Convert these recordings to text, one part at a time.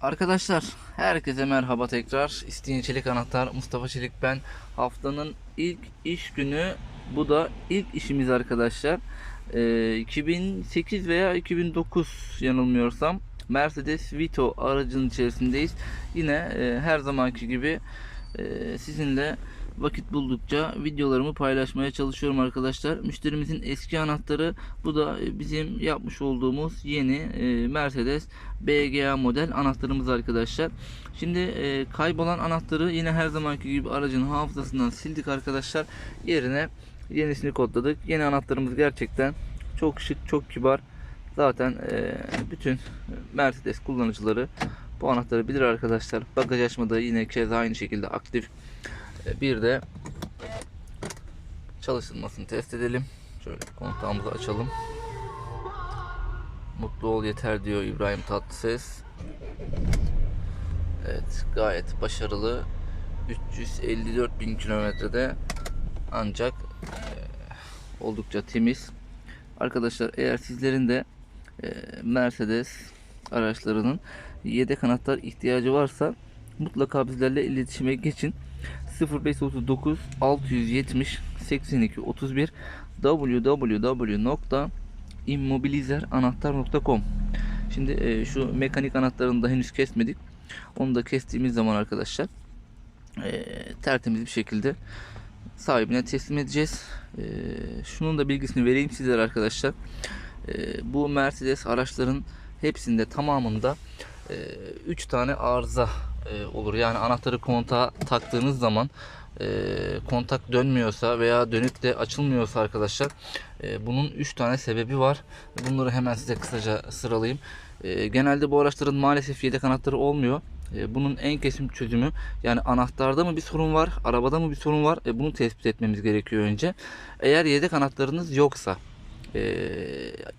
Arkadaşlar herkese merhaba tekrar. İsteyen Çelik Anahtar Mustafa Çelik ben. Haftanın ilk iş günü bu da ilk işimiz arkadaşlar. Ee, 2008 veya 2009 yanılmıyorsam Mercedes Vito aracının içerisindeyiz. Yine e, her zamanki gibi e, sizinle vakit buldukça videolarımı paylaşmaya çalışıyorum arkadaşlar. Müşterimizin eski anahtarı bu da e, bizim yapmış olduğumuz yeni e, Mercedes BGA model anahtarımız arkadaşlar. Şimdi e, kaybolan anahtarı yine her zamanki gibi aracın hafızasından sildik arkadaşlar. Yerine yenisini kodladık. Yeni anahtarımız gerçekten çok şık, çok kibar. Zaten bütün Mercedes kullanıcıları bu anahtarı bilir arkadaşlar. Bagaj açmada yine keza aynı şekilde aktif. E, Bir de çalışılmasını test edelim. Şöyle kontağımızı açalım. Mutlu ol yeter diyor İbrahim Tatlıses. Evet gayet başarılı. 354 bin kilometrede ancak e, oldukça temiz. Arkadaşlar eğer sizlerin de e, Mercedes araçlarının yedek anahtar ihtiyacı varsa mutlaka bizlerle iletişime geçin. 0539 670 82 31 www.immobilizeranahtar.com Şimdi e, şu mekanik anahtarını da henüz kesmedik. Onu da kestiğimiz zaman arkadaşlar e, tertemiz bir şekilde sahibine teslim edeceğiz. E, şunun da bilgisini vereyim sizlere arkadaşlar. E, bu Mercedes araçların hepsinde tamamında 3 tane arıza e, olur. Yani anahtarı kontağa taktığınız zaman e, kontak dönmüyorsa veya dönüp de açılmıyorsa arkadaşlar e, bunun 3 tane sebebi var. Bunları hemen size kısaca sıralayayım. Genelde bu araçların maalesef yedek anahtarı olmuyor. Bunun en kesin çözümü yani anahtarda mı bir sorun var, arabada mı bir sorun var? Bunu tespit etmemiz gerekiyor önce. Eğer yedek anahtarınız yoksa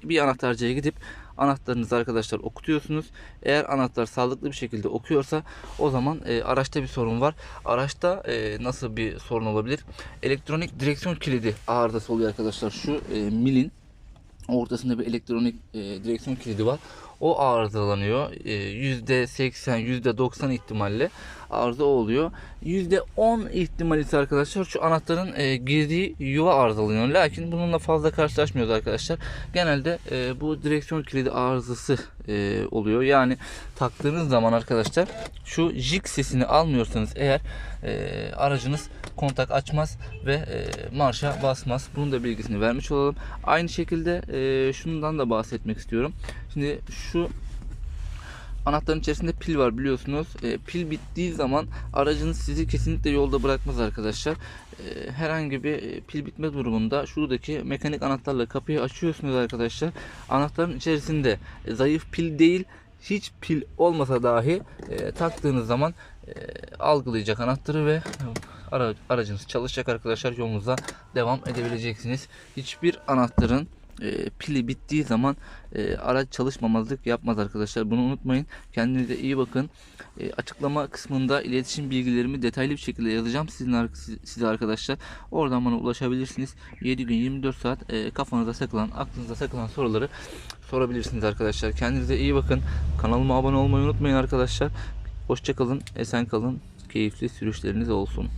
bir anahtarcıya gidip anahtarınızı arkadaşlar okutuyorsunuz. Eğer anahtar sağlıklı bir şekilde okuyorsa o zaman e, araçta bir sorun var. Araçta e, nasıl bir sorun olabilir? Elektronik direksiyon kilidi arızası oluyor arkadaşlar. Şu e, milin ortasında bir elektronik e, direksiyon kilidi var. O arızalanıyor. E, %80, %90 ihtimalle arıza oluyor. %10 ihtimal ise arkadaşlar şu anahtarın e, girdiği yuva arızalanıyor. Lakin bununla fazla karşılaşmıyoruz arkadaşlar. Genelde e, bu direksiyon kilidi arızası e, oluyor. Yani taktığınız zaman arkadaşlar şu jig sesini almıyorsanız eğer e, aracınız kontak açmaz ve e, marşa basmaz. Bunun da bilgisini vermiş olalım. Aynı şekilde e, şundan da bahsetmek istiyorum. Şimdi şu anahtarın içerisinde pil var biliyorsunuz. E, pil bittiği zaman aracınız sizi kesinlikle yolda bırakmaz arkadaşlar. E, herhangi bir e, pil bitme durumunda şuradaki mekanik anahtarla kapıyı açıyorsunuz arkadaşlar. Anahtarın içerisinde e, zayıf pil değil hiç pil olmasa dahi e, taktığınız zaman e, algılayacak anahtarı ve ara, aracınız çalışacak arkadaşlar yolunuza devam edebileceksiniz. Hiçbir anahtarın e, pili bittiği zaman e, araç çalışmamazlık yapmaz arkadaşlar. Bunu unutmayın. Kendinize iyi bakın. E, açıklama kısmında iletişim bilgilerimi detaylı bir şekilde yazacağım sizin size arkadaşlar. Oradan bana ulaşabilirsiniz. 7 gün 24 saat e, kafanıza takılan, aklınıza takılan soruları sorabilirsiniz arkadaşlar. Kendinize iyi bakın. Kanalıma abone olmayı unutmayın arkadaşlar. Hoşçakalın, esen kalın. Keyifli sürüşleriniz olsun.